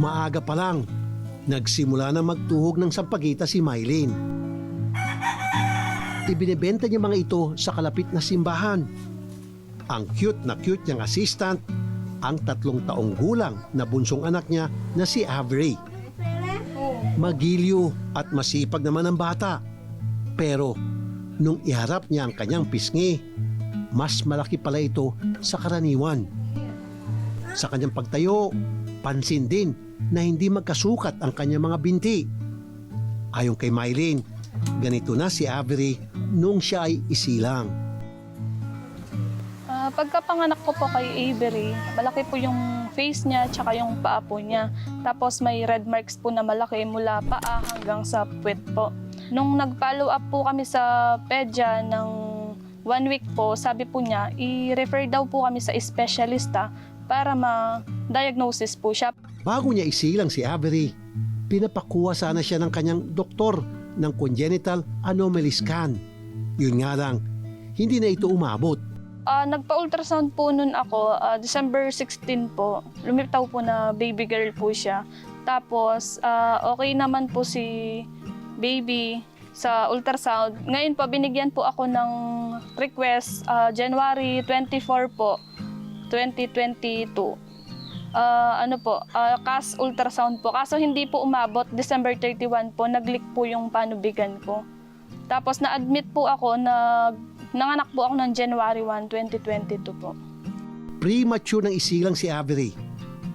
Maaga pa lang, nagsimula na magtuhog ng sampagita si Mylene. Ibinebenta niya mga ito sa kalapit na simbahan. Ang cute na cute niyang assistant, ang tatlong taong gulang na bunsong anak niya na si Avery. Magilyo at masipag naman ang bata. Pero nung iharap niya ang kanyang pisngi, mas malaki pala ito sa karaniwan. Sa kanyang pagtayo, pansin din na hindi magkasukat ang kanyang mga binti. Ayon kay Mylene, ganito na si Avery nung siya ay isilang. Ah, pagkapanganak ko po kay Avery, malaki po yung face niya tsaka yung paa po niya. Tapos may red marks po na malaki mula paa hanggang sa puwet po. Nung nag-follow up po kami sa pedya ng one week po, sabi po niya, i-refer daw po kami sa espesyalista para ma-diagnosis po siya. Bago niya isilang si Avery, pinapakuha sana siya ng kanyang doktor ng congenital anomaly scan. Yun nga lang, hindi na ito umabot. Ah, nagpa-ultrasound po nun ako, ah, December 16 po. Lumitaw po na baby girl po siya. Tapos, ah, okay naman po si baby sa ultrasound. Ngayon po, binigyan po ako ng request ah, January 24 po, 2022. Ah, ano po, ah, CAS ultrasound po. Kaso hindi po umabot, December 31 po, nag-leak po yung panubigan ko. Tapos na-admit po ako na nanganak po ako ng January 1, 2022 po. Premature nang isilang si Avery.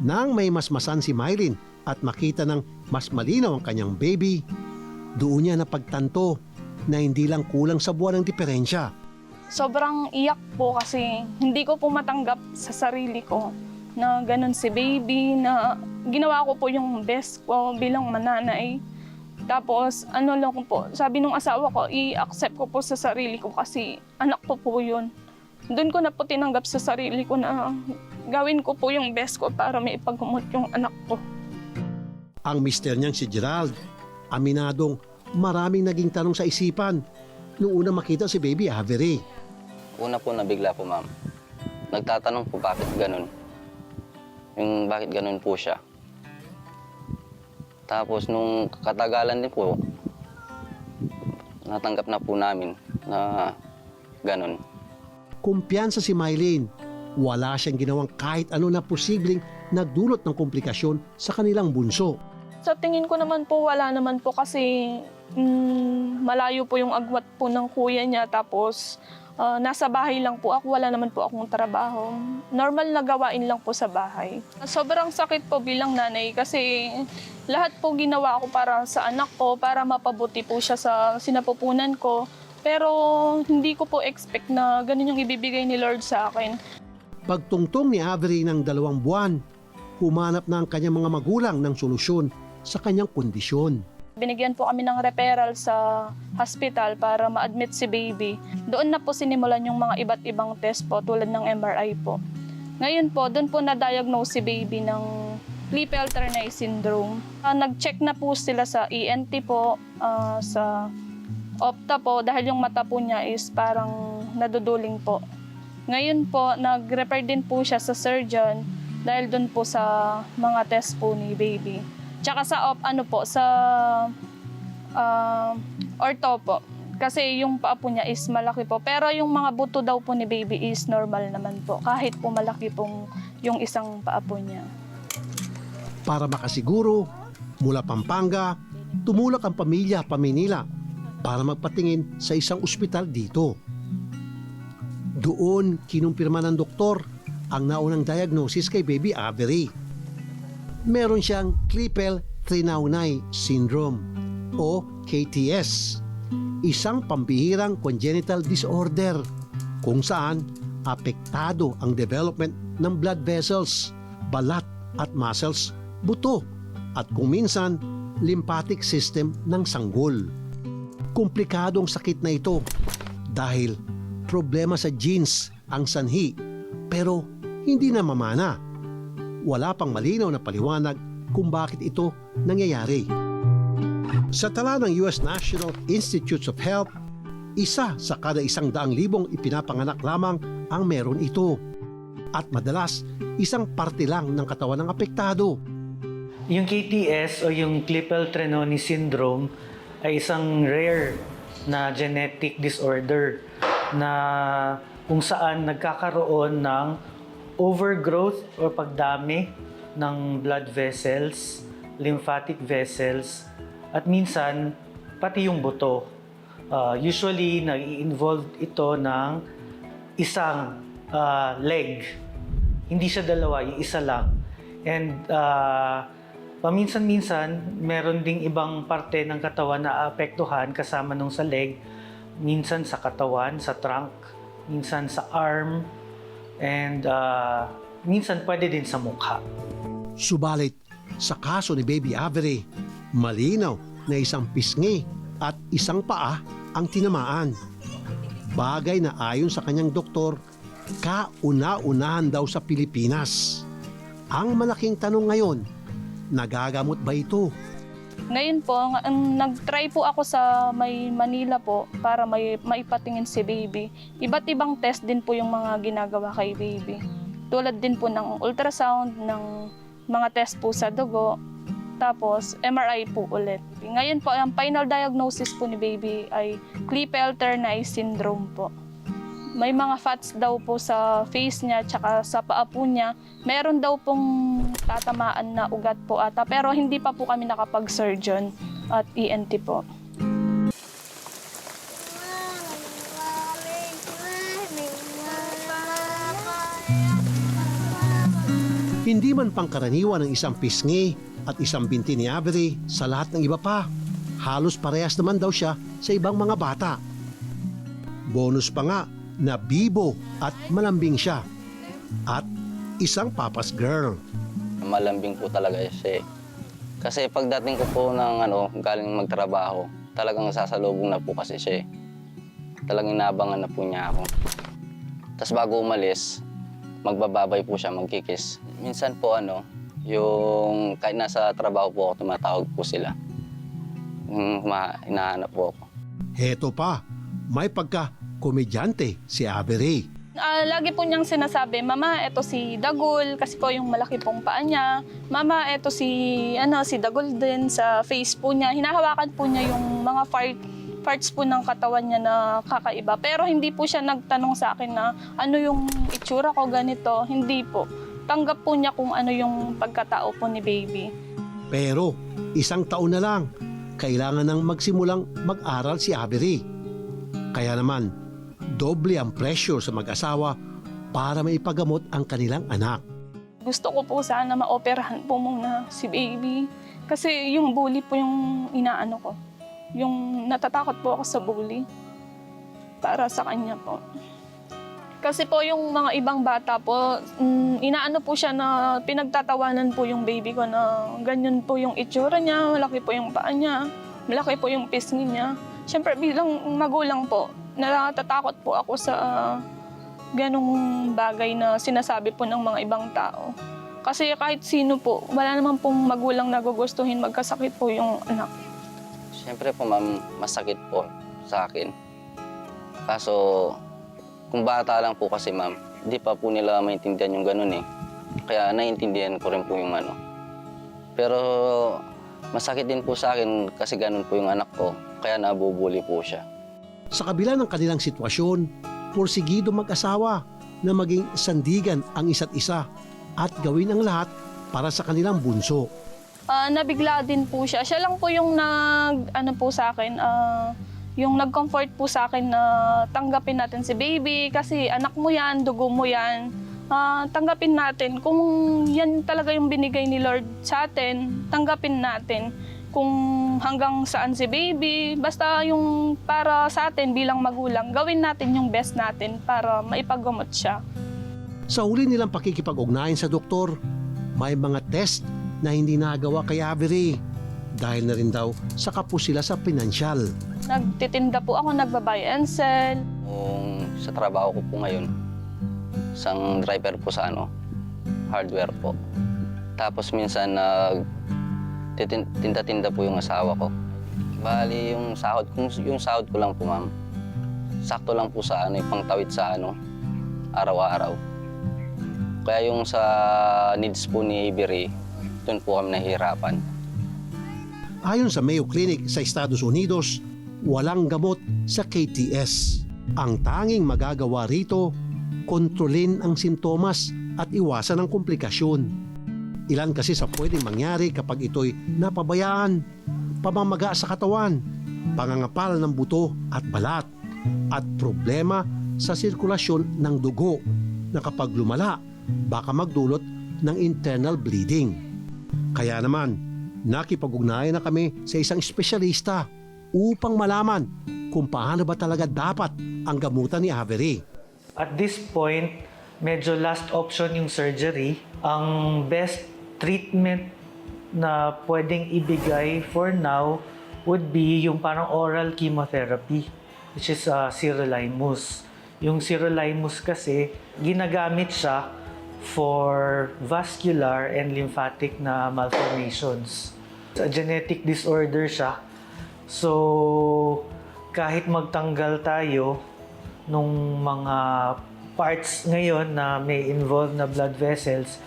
Nang may masmasan si Mylene at makita ng mas malinaw ang kanyang baby, doon niya napagtanto na hindi lang kulang sa buwan ng diferensya. Sobrang iyak po kasi hindi ko po matanggap sa sarili ko na ganun si baby, na ginawa ko po yung best ko bilang mananay. Tapos, ano lang ko po, sabi nung asawa ko, i-accept ko po sa sarili ko kasi anak ko po yun. Doon ko na po tinanggap sa sarili ko na gawin ko po yung best ko para may ipagkumot yung anak ko. Ang mister niyang si Gerald, aminadong maraming naging tanong sa isipan nung una makita si baby Avery. Una po nabigla po, ma'am. Nagtatanong po bakit ganun. Yung bakit ganun po siya. Tapos nung katagalan din po, natanggap na po namin na ganun. Kumpiyansa si Mylene. Wala siyang ginawang kahit ano na posibleng nagdulot ng komplikasyon sa kanilang bunso. Sa tingin ko naman po, wala naman po kasi mm, malayo po yung agwat po ng kuya niya. Tapos ah, nasa bahay lang po ako, wala naman po akong trabaho. Normal na gawain lang po sa bahay. Sobrang sakit po bilang nanay kasi lahat po ginawa ko para sa anak ko, para mapabuti po siya sa sinapupunan ko. Pero hindi ko po expect na ganun yung ibibigay ni Lord sa akin. Pagtungtong ni Avery ng dalawang buwan, humanap na ang kanyang mga magulang ng solusyon sa kanyang kondisyon. Binigyan po kami ng referral sa hospital para ma-admit si baby. Doon na po sinimulan yung mga iba't ibang test po tulad ng MRI po. Ngayon po, doon po na-diagnose si baby ng Klippel-Trenaunay syndrome. Ah, nag-check na po sila sa ENT po, ah, sa opta po dahil yung mata po niya is parang naduduling po. Ngayon po, nag-refer din po siya sa surgeon dahil doon po sa mga test po ni baby. Tsaka sa op, ano po, sa ah, ortho po. Kasi yung paa po niya is malaki po. Pero yung mga buto daw po ni baby is normal naman po. Kahit po malaki pong yung isang paa po niya. Para makasiguro, mula Pampanga, tumulak ang pamilya pa Manila para magpatingin sa isang ospital dito. Doon kinumpirma ng doktor ang naunang diagnosis kay baby Avery. Meron siyang Klippel-Trenaunay syndrome o KTS, isang pambihirang congenital disorder kung saan apektado ang development ng blood vessels, balat at muscles, buto at kung minsan lymphatic system ng sanggol. Komplikadong sakit na ito dahil problema sa genes ang sanhi pero hindi na mamana. Wala pang malinaw na paliwanag kung bakit ito nangyayari. Sa tala ng US National Institutes of Health, isa sa kada isang daang libong ipinapanganak lamang ang meron ito. At madalas, isang parte lang ng katawan ng apektado. Yung KTS o yung Klippel-Trenaunay syndrome ay isang rare na genetic disorder na kung saan nagkakaroon ng overgrowth o pagdami ng blood vessels, lymphatic vessels, at minsan pati yung buto. Uh, usually, nag-involve ito ng isang uh, leg. Hindi siya dalawa, yung isa lang. And uh, paminsan-minsan, meron ding ibang parte ng katawan na apektuhan kasama nung sa leg. Minsan sa katawan, sa trunk, minsan sa arm, and uh, minsan pwede din sa mukha. Subalit, sa kaso ni Baby Avery, malinaw na isang pisngi at isang paa ang tinamaan. Bagay na ayon sa kanyang doktor, kauna-unahan daw sa Pilipinas. Ang malaking tanong ngayon, nagagamot ba ito? Ngayon po, nag-try po ako sa may Manila po para may maipatingin si baby. Iba't ibang test din po yung mga ginagawa kay baby. Tulad din po ng ultrasound, ng mga test po sa dugo, tapos MRI po ulit. Ngayon po, ang final diagnosis po ni baby ay Klippel-Trenaunay syndrome po. May mga fats daw po sa face niya tsaka sa paa po niya. Meron daw pong tatamaan na ugat po ata pero hindi pa po kami nakapag-surgeon at ENT po. Hindi man pangkaraniwan ng isang pisngi at isang binti ni Avery sa lahat ng iba pa. Halos parehas naman daw siya sa ibang mga bata. Bonus pa nga na bibo at malambing siya. At isang papas girl. Malambing po talaga siya eh. Kasi pagdating ko po ng ano, galing magtrabaho, talagang sasalubong na po kasi siya eh. Talagang inaabangan na po niya ako. Tapos bago umalis, magbababay po siya, magkikis. Minsan po ano, yung kahit nasa trabaho po ako, tumatawag po sila. Yung ma, hinahanap po ako. Heto pa, may pagka komedyante si Avery. Ah, lagi po niyang sinasabi, Mama, eto si Dagul, kasi po yung malaki pong paa niya. Mama, eto si, ano, si Dagul din sa face po niya. Hinahawakan po niya yung mga part, parts po ng katawan niya na kakaiba. Pero hindi po siya nagtanong sa akin na ano yung itsura ko ganito. Hindi po. Tanggap po niya kung ano yung pagkatao po ni baby. Pero isang taon na lang, kailangan nang magsimulang mag-aral si Avery. Kaya naman, doble ang pressure sa mag-asawa para maipagamot ang kanilang anak. Gusto ko po sana maoperahan po muna si baby. Kasi yung bully po yung inaano ko. Yung natatakot po ako sa bully. Para sa kanya po. Kasi po yung mga ibang bata po, mm, inaano po siya na pinagtatawanan po yung baby ko na ganyan po yung itsura niya, malaki po yung paa niya, malaki po yung pisngi niya. Siyempre bilang magulang po, natatakot po ako sa ganong bagay na sinasabi po ng mga ibang tao. Kasi kahit sino po, wala naman pong magulang na gugustuhin magkasakit po yung anak. Siyempre po ma'am, masakit po sa akin. Kaso, kung bata lang po kasi ma'am, hindi pa po nila maintindihan yung ganun eh. Kaya naiintindihan ko rin po yung ano. Pero masakit din po sa akin kasi ganun po yung anak ko. Kaya nabubuli po siya. Sa kabila ng kanilang sitwasyon, porsigido mag-asawa na maging sandigan ang isa't isa at gawin ang lahat para sa kanilang bunso. Ah, nabigla din po siya. Siya lang po yung nag, ano po sa akin, ah, yung nag-comfort po sa akin na tanggapin natin si baby kasi anak mo yan, dugo mo yan. Ah, tanggapin natin. Kung yan talaga yung binigay ni Lord sa atin, tanggapin natin. Kung hanggang saan si baby, basta yung para sa atin bilang magulang, gawin natin yung best natin para maipagamot siya. Sa huli nilang pakikipag-ugnayan sa doktor, may mga test na hindi nagawa kay Avery dahil na rin daw saka po sila sa pinansyal. Nagtitinda po ako, nagbabuy and sell. Kung sa trabaho ko po ngayon, isang driver po sa ano, hardware po. Tapos minsan nag tinda-tinda po yung asawa ko. Bali yung sahod, kung yung sahod ko lang po ma'am, sakto lang po sa ano, pangtawid sa ano, araw-araw. Kaya yung sa needs po ni Avery, doon po kami nahihirapan. Ayon sa Mayo Clinic sa Estados Unidos, walang gamot sa KTS. Ang tanging magagawa rito, kontrolin ang sintomas at iwasan ang komplikasyon. Ilan kasi sa pwedeng mangyari kapag ito'y napabayaan, pamamaga sa katawan, pangangapal ng buto at balat, at problema sa sirkulasyon ng dugo na kapag lumala, baka magdulot ng internal bleeding. Kaya naman, nakipag-ugnayan na kami sa isang espesyalista upang malaman kung paano ba talaga dapat ang gamutan ni Avery. At this point, medyo last option yung surgery. Ang best treatment na pwedeng ibigay for now would be yung parang oral chemotherapy, which is uh, sirolimus. Yung sirolimus kasi, ginagamit siya for vascular and lymphatic na malformations. A genetic disorder siya. So, kahit magtanggal tayo nung mga parts ngayon na may involved na blood vessels,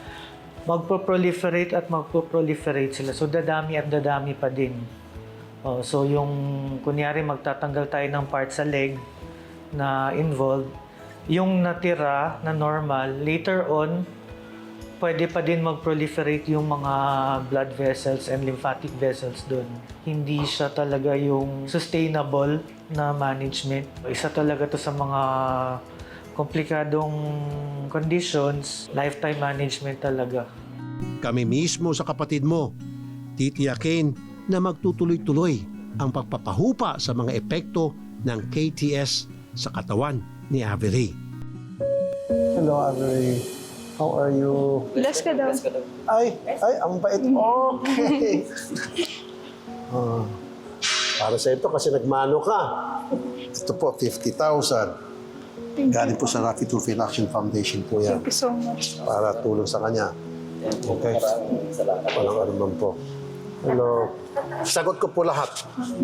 magpo-proliferate at magpo-proliferate sila. So, dadami at dadami pa din. Oh, so, yung kunyari magtatanggal tayo ng part sa leg na involved, yung natira na normal, later on, pwede pa din mag-proliferate yung mga blood vessels and lymphatic vessels doon. Hindi siya talaga yung sustainable na management. Isa talaga to sa mga komplikadong conditions, lifetime management talaga. Kami mismo sa kapatid mo, titiyakin na magtutuloy-tuloy ang pagpapahupa sa mga epekto ng KTS sa katawan ni Avery. Hello, Avery. How are you? Bless ka daw. Ay, ay, ang bait. Okay. Ah, para sa ito kasi nagmano ka. Ito po, 50,000. Galing po sa Rocky Tulfin Action Foundation po yan. Thank you so much. Para tulong sa kanya. Okay? Walang anuman po. Hello. Sagot ko po lahat.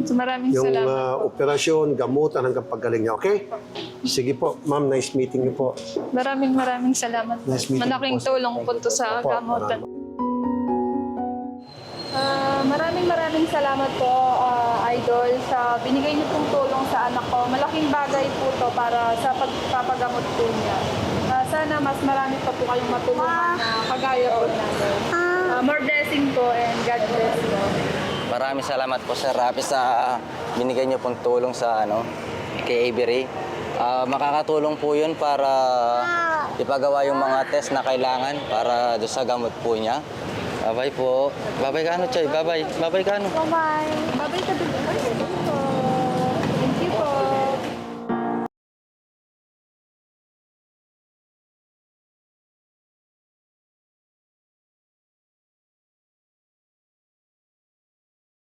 Maraming Yung salamat. ah, operasyon, gamutan hanggang paggaling niya. Okay? Sige po, ma'am. Nice meeting niyo po. Maraming maraming salamat. Nice meeting Malaking you po. tulong po to sa Opo, gamutan. maraming- Ah, maraming maraming salamat po, Idol, sa binigay niyo pong tulong sa anak ko. Malaking bagay po to para sa pagpapagamot po niya. Ah, sana mas marami pa po kayong matulungan na kagaya po natin. Ah, more blessing po and God bless po. Maraming salamat po Sir Rafi sa binigay niyo pong tulong sa ano kay Avery. Ah, makakatulong po 'yun para ipagawa yung mga test na kailangan para do sa gamot po niya. Bye-bye po. Bye-bye ka ano, Choy? Bye-bye. Bye-bye ka ano? Bye-bye. Bye-bye,